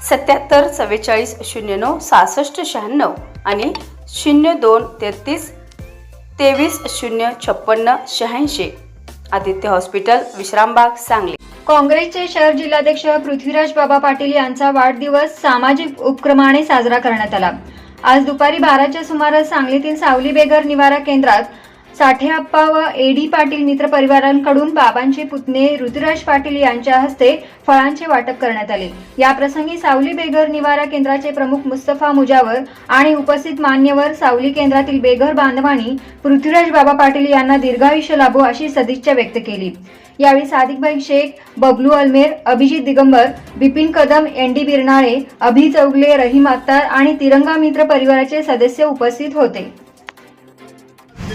सत्याहत्तर चव्वेचाळीस शून्य नऊ सहासष्ट शहाण्णव आणि शून्य दोन तेहतीस तेवीस शून्य छप्पन्न शहाऐंशी. आदित्य हॉस्पिटल विश्रामबाग सांगली. काँग्रेसचे शहर जिल्हाध्यक्ष पृथ्वीराज बाबा पाटील यांचा वाढदिवस सामाजिक उपक्रमाने साजरा करण्यात आला. आज दुपारी बाराच्या सुमारास सांगलीतील सावली बेगर निवारा केंद्रात साठेअप्पा व एडी पाटील मित्र परिवारांकडून बाबांचे पुतणे ऋतुराज पाटील यांच्या हस्ते फळांचे वाटप करण्यात आले. याप्रसंगी सावली बेघर निवारा केंद्राचे प्रमुख मुस्तफा मुजावर आणि उपस्थित मान्यवर सावली केंद्रातील बेघर बांधवांनी पृथ्वीराज बाबा पाटील यांना दीर्घायुष्य लाभो अशी सदिच्छा व्यक्त केली. यावेळी सादिकभाई शेख बबलू अल्मेर अभिजित दिगंबर बिपिन कदम एन डी बिरनाळे अभि चौगले रहीम अत्तार आणि तिरंगा मित्र परिवाराचे सदस्य उपस्थित होते.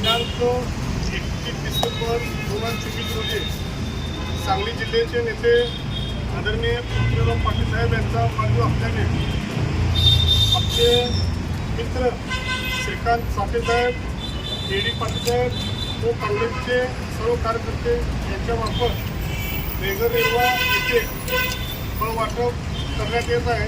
दिनांक एकतीस डिसेंबर दोन हजार चोवीस रोजी सांगली जिल्ह्याचे नेते आदरणीय पृथ्वीराव पाटील साहेब यांचा वाढदिवस असल्याने आमचे मित्र श्रीकांत साठेसाहेब ए डी पाटील साहेब व काँग्रेसचे सर्व कार्यकर्ते यांच्यामार्फत बेगर येथे फळ वाटप करण्यात येत आहे.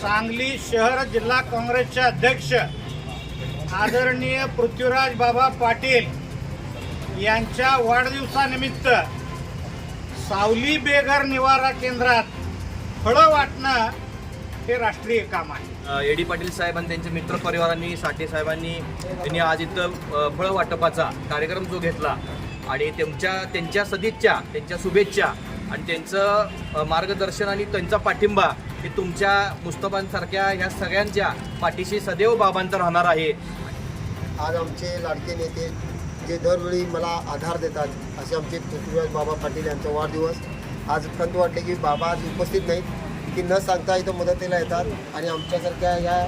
सांगली शहर जिल्हा काँग्रेसचे अध्यक्ष आदरणीय पृथ्वीराज बाबा पाटील यांच्या वाढदिवसानिमित्त सावली बेघर निवारा केंद्रात फळं वाटणं हे राष्ट्रीय काम आहे. ए डी पाटील साहेब आणि त्यांच्या मित्र परिवारांनी साठे साहेबांनी त्यांनी आज इथं फळ वाटपाचा कार्यक्रम जो घेतला आणि त्यांच्या त्यांच्या सदिच्छा त्यांच्या शुभेच्छा आणि त्यांचं मार्गदर्शन आणि त्यांचा पाठिंबा हे तुमच्या मुस्तफांसारख्या ह्या सगळ्यांच्या पाठीशी सदैव बाबांचा राहणार आहे. आज आमचे लाडके नेते जे दरवेळी मला आधार देतात असे आमचे पृथ्वीराज बाबा पाटील यांचा वाढदिवस. आज खंत वाटले की बाबा आज उपस्थित नाहीत की न सांगता इथं मदतीला येतात आणि आमच्यासारख्या या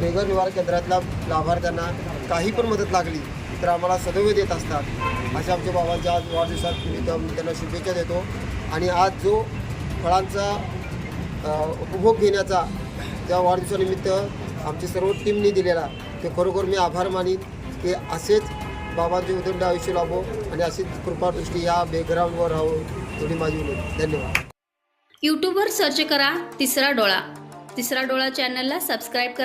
बेघर निवार केंद्रातल्या लाभार्थ्यांना काही पण मदत लागली तर आम्हाला सदैव देत असतात. अशा आमच्या बाबांच्या आज वाढदिवसात मी त्यांना शुभेच्छा देतो. आणि आज जो फळांचा उपभोग घेण्याचा त्या वाढदिवसानिमित्त आमची सर्व टीमनी दिलेला ते खरोखर मी आभार मानित की असेच बाबा उदंड आयुष्य लाभो आणि अशीच कृपादृष्टी या बॅकग्राऊंडवर राहो एवढी माझी विनंती. धन्यवाद. यूट्यूबवर सर्च करा तिसरा डोळा. तिसरा डोळा चॅनलला सबस्क्राईब करा.